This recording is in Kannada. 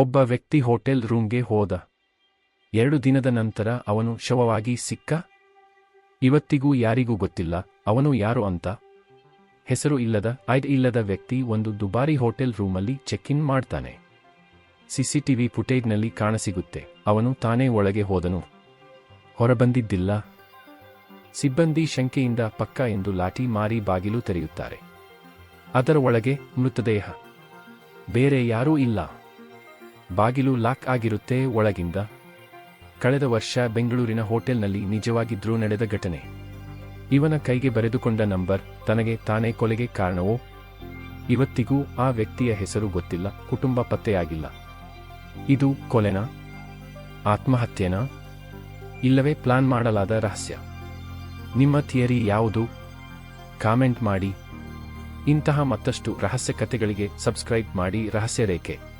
ಒಬ್ಬ ವ್ಯಕ್ತಿ ಹೋಟೆಲ್ ರೂಮ್ಗೆ ಹೋದ. ಎರಡು ದಿನದ ನಂತರ ಅವನು ಶವವಾಗಿ ಸಿಕ್ಕ. ಇವತ್ತಿಗೂ ಯಾರಿಗೂ ಗೊತ್ತಿಲ್ಲ, ಅವನು ಯಾರು ಅಂತ. ಹೆಸರು ಇಲ್ಲದ ಐಡ್ ಇಲ್ಲದ ವ್ಯಕ್ತಿ ಒಂದು ದುಬಾರಿ ಹೋಟೆಲ್ ರೂಮಲ್ಲಿ ಚೆಕ್ ಇನ್ ಮಾಡ್ತಾನೆ. ಸಿಸಿಟಿವಿ ಫುಟೇಜ್ನಲ್ಲಿ ಕಾಣಸಿಗುತ್ತೆ, ಅವನು ತಾನೇ ಒಳಗೆ ಹೋದನು. ಹೊರಬಂದಿದ್ದಿಲ್ಲ. ಸಿಬ್ಬಂದಿ ಶಂಕೆಯಿಂದ ಪಕ್ಕ ಎಂದು ಲಾಠಿ ಮಾರಿ ಬಾಗಿಲು ತೆರೆಯುತ್ತಾರೆ. ಅದರ ಒಳಗೆ ಮೃತದೇಹ. ಬೇರೆ ಯಾರೂ ಇಲ್ಲ. ಬಾಗಿಲು ಲಾಕ್ ಆಗಿರುತ್ತೆ ಒಳಗಿಂದ. ಕಳೆದ ವರ್ಷ ಬೆಂಗಳೂರಿನ ಹೋಟೆಲ್ನಲ್ಲಿ ನಿಜವಾಗಿದ್ರೂ ನಡೆದ ಘಟನೆ. ಇವನ ಕೈಗೆ ಬರೆದುಕೊಂಡ ನಂಬರ್ ತನಗೆ ತಾನೇ ಕೊಲೆಗೆ ಕಾರಣವೋ? ಇವತ್ತಿಗೂ ಆ ವ್ಯಕ್ತಿಯ ಹೆಸರು ಗೊತ್ತಿಲ್ಲ, ಕುಟುಂಬ ಪತ್ತೆಯಾಗಿಲ್ಲ. ಇದು ಕೊಲೆನಾ? ಆತ್ಮಹತ್ಯೆನಾ? ಇಲ್ಲವೇ ಪ್ಲಾನ್ ಮಾಡಲಾದ ರಹಸ್ಯ. ನಿಮ್ಮ ಥಿಯರಿ ಯಾವುದು? ಕಾಮೆಂಟ್ ಮಾಡಿ. ಇಂತಹ ಮತ್ತಷ್ಟು ರಹಸ್ಯ ಕಥೆಗಳಿಗೆ ಸಬ್ಸ್ಕ್ರೈಬ್ ಮಾಡಿ ರಹಸ್ಯ ರೇಖೆ.